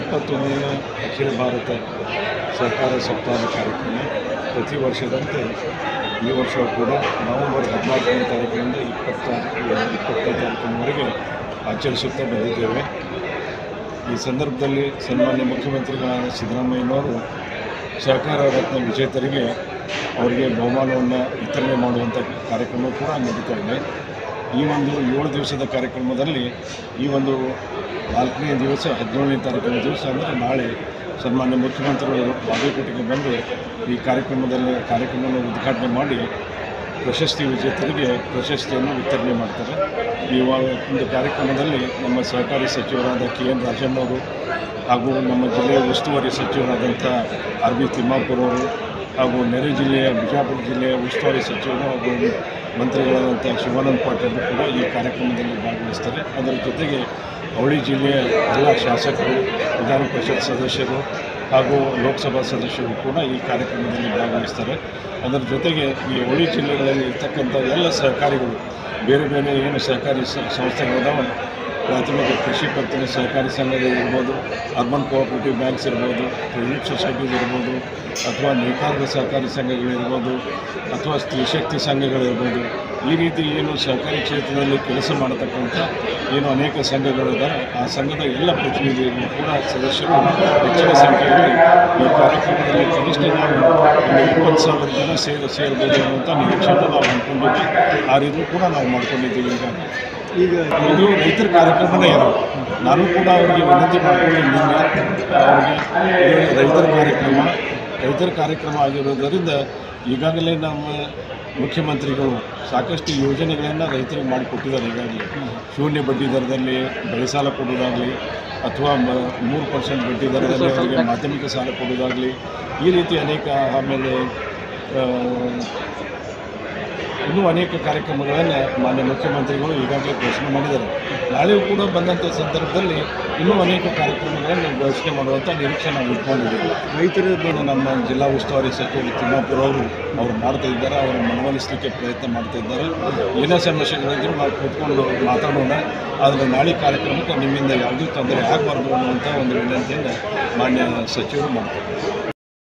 ಎಪ್ಪತ್ತೊಂದನೇ ಅಖಿಲ ಭಾರತ ಸರ್ಕಾರ ಸಪ್ತಾಹ ಕಾರ್ಯಕ್ರಮ ಪ್ರತಿ ವರ್ಷದಂತೆ ಈ ವರ್ಷ ಕೂಡ ನವೆಂಬರ್ ಹದಿನಾಲ್ಕನೇ ತಾರೀಕಿನಿಂದ ಇಪ್ಪತ್ತಾರು ಇಪ್ಪತ್ತನೇ ತಾರೀಕಿನವರೆಗೆ ಆಚರಿಸುತ್ತಾ ಬಂದಿದ್ದೇವೆ. ಈ ಸಂದರ್ಭದಲ್ಲಿ ಸನ್ಮಾನ್ಯ ಮುಖ್ಯಮಂತ್ರಿಗಳಾದ ಸಿದ್ದರಾಮಯ್ಯನವರು ಸಹಕಾರ ರತ್ನ ವಿಜೇತರಿಗೆ ಅವರಿಗೆ ಬಹುಮಾನವನ್ನು ವಿತರಣೆ ಮಾಡುವಂಥ ಕಾರ್ಯಕ್ರಮ ಕೂಡ ನಡೀತಾ ಇದೆ. ಈ ಒಂದು ಏಳು ದಿವಸದ ಕಾರ್ಯಕ್ರಮದಲ್ಲಿ ಈ ಒಂದು ನಾಲ್ಕನೇ ದಿವಸ, ಹದಿನೇಳನೇ ತಾರೀಕಿನ ದಿವಸ ಅಂದರೆ ನಾಳೆ ಸನ್ಮಾನ್ಯ ಮುಖ್ಯಮಂತ್ರಿಗಳು ಬಾಗಲಕೋಟೆಗೆ ಬಂದು ಈ ಕಾರ್ಯಕ್ರಮದಲ್ಲಿ, ಕಾರ್ಯಕ್ರಮವನ್ನು ಉದ್ಘಾಟನೆ ಮಾಡಿ ಪ್ರಶಸ್ತಿ ವಿಜೇತರಿಗೆ ಪ್ರಶಸ್ತಿಯನ್ನು ವಿತರಣೆ ಮಾಡ್ತಾರೆ. ಈ ಒಂದು ಕಾರ್ಯಕ್ರಮದಲ್ಲಿ ನಮ್ಮ ಸಹಕಾರಿ ಸಚಿವರಾದ ಕೆ ಎನ್ ರಾಜಣ್ಣ ಹಾಗೂ ನಮ್ಮ ಜಿಲ್ಲೆಯ ಉಸ್ತುವಾರಿ ಸಚಿವರಾದಂಥ ಆರ್ ಬಿ ತಿಮ್ಮಾಪುರ್ ಅವರು ಹಾಗೂ ನೆರೆ ಜಿಲ್ಲೆಯ, ಬಿಜಾಪುರ ಜಿಲ್ಲೆಯ ಉಸ್ತುವಾರಿ ಸಚಿವರು ಹಾಗೂ ಮಂತ್ರಿಗಳಾದಂಥ ಶಿವಾನಂದ ಪಾಟೀಲ್ ಕೂಡ ಈ ಕಾರ್ಯಕ್ರಮದಲ್ಲಿ ಭಾಗವಹಿಸ್ತಾರೆ. ಅದರ ಜೊತೆಗೆ ಅವಳಿ ಜಿಲ್ಲೆಯ ಎಲ್ಲ ಶಾಸಕರು, ವಿಧಾನ ಪರಿಷತ್ ಸದಸ್ಯರು ಹಾಗೂ ಲೋಕಸಭಾ ಸದಸ್ಯರು ಕೂಡ ಈ ಕಾರ್ಯಕ್ರಮದಲ್ಲಿ ಭಾಗವಹಿಸ್ತಾರೆ. ಅದರ ಜೊತೆಗೆ ಈ ಅವಳಿ ಜಿಲ್ಲೆಗಳಲ್ಲಿ ಇರ್ತಕ್ಕಂಥ ಎಲ್ಲ ಸಹಕಾರಿಗಳು, ಬೇರೆ ಬೇರೆ ಏನು ಸಹಕಾರಿ ಸಂಸ್ಥೆಗಳಿದಾವೆ ಪ್ರಾಥಮಿಕ ಕೃಷಿ ಪತ್ತಿನ ಸಹಕಾರಿ ಸಂಘಗಳು ಇರ್ಬೋದು, ಅರ್ಬನ್ ಕೋಆಪರೇಟಿವ್ ಬ್ಯಾಂಕ್ಸ್ ಇರ್ಬೋದು, ಕ್ರೆಡಿಟ್ ಸೊಸೈಟೀಸ್ ಇರ್ಬೋದು, ಅಥವಾ ನೇಕಾರದ ಸಹಕಾರಿ ಸಂಘಗಳಿರ್ಬೋದು ಅಥವಾ ಸ್ತ್ರೀಶಕ್ತಿ ಸಂಘಗಳಿರ್ಬೋದು ಈ ರೀತಿ ಏನು ಸಹಕಾರಿ ಕ್ಷೇತ್ರದಲ್ಲಿ ಕೆಲಸ ಮಾಡತಕ್ಕಂಥ ಏನು ಅನೇಕ ಸಂಘಗಳಿದ್ದಾರೆ ಆ ಸಂಘದ ಎಲ್ಲ ಪ್ರತಿನಿಧಿಗಳು ಕೂಡ ಸದಸ್ಯರು ಹೆಚ್ಚಿನ ಸಂಖ್ಯೆಯಲ್ಲಿ ಈ ಕಾರ್ಯಕ್ರಮದಲ್ಲಿ ಕನಿಷ್ಠ ನಾವು ಇಪ್ಪತ್ತು ಸಾವಿರ ಜನ ಸೇರಿ, ಸೇರ್ಬೋದು ಅನ್ನುವಂಥ ನಿರೀಕ್ಷೆಯನ್ನು ನಾವು ಅಂದ್ಕೊಂಡಿದ್ವಿ ಆ ರೀತಿ ಕೂಡ ನಾವು ಮಾಡ್ಕೊಂಡಿದ್ದೀವಿ. ಈಗ ಈಗ ಇದು ರೈತರ ಕಾರ್ಯಕ್ರಮನೇ ಇರೋ ನಾನು ಕೂಡ ಅವರಿಗೆ ವಿನಂತಿ ಮಾಡಿಕೊಂಡು ನಿನ್ನೆ ಅವರಿಗೆ ರೈತರ ಕಾರ್ಯಕ್ರಮ. ರೈತರ ಕಾರ್ಯಕ್ರಮ ಆಗಿರೋದರಿಂದ ಈಗಾಗಲೇ ನಮ್ಮ ಮುಖ್ಯಮಂತ್ರಿಗಳು ಸಾಕಷ್ಟು ಯೋಜನೆಗಳನ್ನು ರೈತರಿಗೆ ಮಾಡಿಕೊಟ್ಟಿದ್ದಾರೆ ಈಗಾಗಲೇ. ಶೂನ್ಯ ಬಡ್ಡಿ ದರದಲ್ಲಿ ಬೆಳೆ ಸಾಲ ಕೊಡೋದಾಗಲಿ ಅಥವಾ ಮೂರು ಪರ್ಸೆಂಟ್ ಬಡ್ಡಿ ದರದಲ್ಲಿ ಅವರಿಗೆ ಮಾಧ್ಯಮಿಕ ಸಾಲ ಕೊಡೋದಾಗಲಿ ಈ ರೀತಿ ಅನೇಕ ಆಮೇಲೆ ಇನ್ನೂ ಅನೇಕ ಕಾರ್ಯಕ್ರಮಗಳನ್ನು ಮಾನ್ಯ ಮುಖ್ಯಮಂತ್ರಿಗಳು ಈಗಾಗಲೇ ಘೋಷಣೆ ಮಾಡಿದ್ದಾರೆ. ನಾಳೆಯೂ ಕೂಡ ಬಂದಂಥ ಸಂದರ್ಭದಲ್ಲಿ ಇನ್ನೂ ಅನೇಕ ಕಾರ್ಯಕ್ರಮಗಳನ್ನು ಘೋಷಣೆ ಮಾಡುವಂಥ ನಿರೀಕ್ಷೆ ನಾವು ಇಟ್ಕೊಂಡಿದ್ದೀವಿ. ರೈತರದ್ದು ನಮ್ಮ ಜಿಲ್ಲಾ ಉಸ್ತುವಾರಿ ಸಚಿವ ತಿಮ್ಮಾಪುರ ಅವರು ಅವರು ಮಾಡ್ತಾ ಇದ್ದಾರೆ ಅವರನ್ನು ಮನವೊಲಿಸಲಿಕ್ಕೆ ಪ್ರಯತ್ನ ಮಾಡ್ತಾ ಇದ್ದಾರೆ. ಏನೇ ಸಮಸ್ಯೆಗಳಿದ್ದರೂ ನಾವು ಕೂತ್ಕೊಂಡು ಮಾತಾಡೋಣ. ಆದರೆ ನಾಳೆ ಕಾರ್ಯಕ್ರಮಕ್ಕೆ ನಿಮ್ಮಿಂದ ಯಾವುದೇ ತೊಂದರೆ ಆಗಬಾರ್ದು ಅನ್ನುವಂಥ ಒಂದು ವಿನಂತಿಯನ್ನು ಮಾನ್ಯ ಸಚಿವರು ಮಾಡ್ತಾರೆ